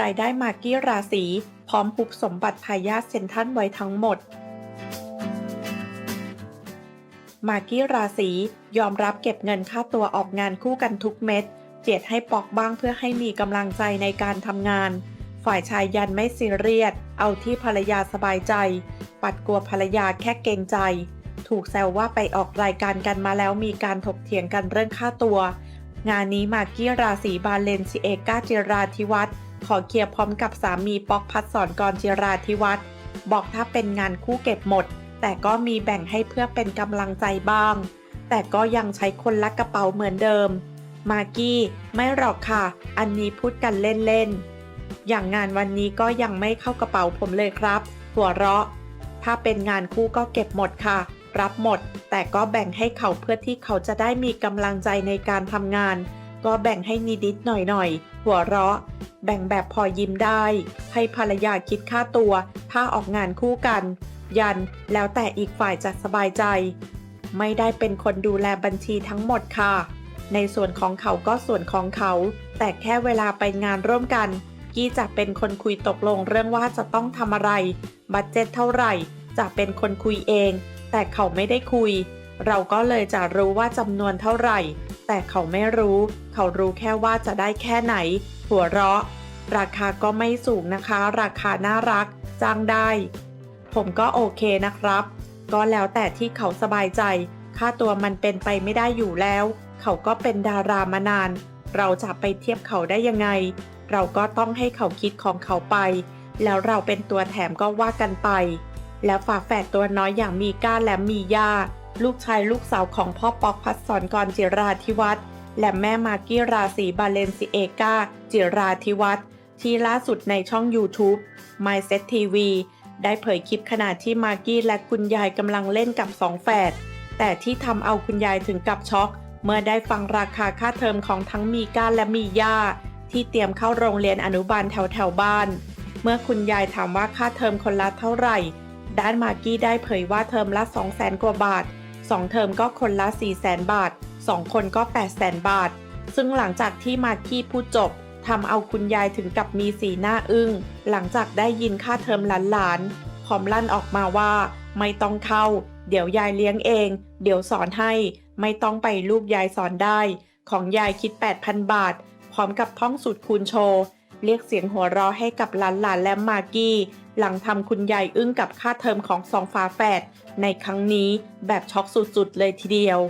รายได้มากกี้ราศีพร้อมปุบสมบัติทายาเซนทรัลไว้ทั้งหมด มากกี้ราศียอมรับเก็บเงินค่าตัวออกงานคู่กันทุกเม็ด เจียดให้ปอกบ้างเพื่อให้มีกำลังใจในการทำงาน ฝ่ายชายยันไม่ซีเรียส เอาที่ภรรยาสบายใจ ปัดกลัวภรรยาแค่เกรงใจ ถูกแซวว่าไปออกรายการกันมาแล้วมีการถกเถียงกันเรื่องค่าตัว งานนี้มากกี้ราศีบาเลนซิเอกาจิราธิวัฒน์ขอเคลียร์พร้อมกับสามีป๊อกพัดสอนกรจิราธิวัฒน์บอกถ้าเป็นงานคู่เก็บหมด แต่ก็มีแบ่งให้เพื่อเป็นกำลังใจบ้าง แต่ก็ยังใช้คนละกระเป๋าเหมือนเดิม มากกี้ไม่หรอกค่ะ อันนี้พูดกันเล่นๆ อย่างงานวันนี้ก็ยังไม่เข้ากระเป๋าผมเลยครับ หัวเราะ ถ้าเป็นงานคู่ก็เก็บหมดค่ะ รับหมด แต่ก็แบ่งให้เขาเพื่อที่เขาจะได้มีกำลังใจในการทำงาน ก็แบ่งให้นิดๆหน่อยๆ หัวเราะ แบ่งแบบพอยิ้มได้ ให้ภรรยาคิดค่าตัว ถ้าออกงานคู่กัน ยันแล้วแต่อีกฝ่ายจะสบายใจ ไม่ได้เป็นคนดูแลบัญชีทั้งหมดค่ะ ในส่วนของเขาก็ส่วนของเขา แต่แค่เวลาไปงานร่วมกัน กี้จะเป็นคนคุยตกลงเรื่องว่าจะต้องทำอะไร บัตเจ็ตเท่าไหร่จะเป็นคนคุยเอง แต่เขาไม่ได้คุย เราก็เลยจะรู้ว่าจำนวนเท่าไหร่ แต่เขาไม่รู้ เขารู้แค่ว่าจะได้แค่ไหน หัวเราะ ราคาก็ไม่สูงนะคะ ราคาน่ารัก จ้างได้ ผมก็โอเคนะครับ ก็แล้วแต่ที่เขาสบายใจ ค่าตัวมันเป็นไปไม่ได้อยู่แล้ว เขาก็เป็นดารามานาน เราจะไปเทียบเขาได้ยังไง เราก็ต้องให้เขาคิดของเขาไป แล้วเราเป็นตัวแถมก็ว่ากันไป แล้วฝาแฝดตัวน้อยอย่างมีก้าและมีย่า ลูกชายลูกสาวของพ่อป๊อกพัดสอนกรจิราธิวัฒน์และแม่มากกี้ราศีบาเลนซิเอกาจิราธิวัฒน์ที่ล่าสุดในช่อง YouTube MySet TV ได้เผยคลิปขณะที่มากกี้และคุณยายกำลังเล่นกับสองแฝดแต่ที่ทำเอาคุณยายถึงกับช็อก เมื่อได้ฟังราคาค่าเทอมของทั้งมีก้าและมีย่า ที่เตรียมเข้าโรงเรียนอนุบาลแถวแถวบ้าน เมื่อคุณยายถามว่าค่าเทอมคนละเท่าไหร่ ด้านมากกี้ได้เผยว่าเทอมละ 2 0 0แสนกว่าบาท 2 เทอมก็คนละ 4 0 0แสนบาท 2 คนก็ 8 0 0แสนบาท ซึ่งหลังจากที่มากกี้พูดจบทำเอาคุณยายถึงกับมีสีหน้าอึ้ง หลังจากได้ยินค่าเทอมหลานๆพร้อมลั่นออกมาว่า ไม่ต้องเข้า เดี๋ยวยายเลี้ยงเอง เดี๋ยวสอนให้ ไม่ต้องไปลูกยายสอนได้ ของยายคิด 8,000 บาท พร้อมกับท่องสูตรคูณโชว์ เรียกเสียงหัวเราะให้กับหลานๆและมากกี้ หลังทำคุณยายอึ้งกับค่าเทอมของสองฝาแฝดในครั้งนี้แบบช็อกสุดๆเลยทีเดียว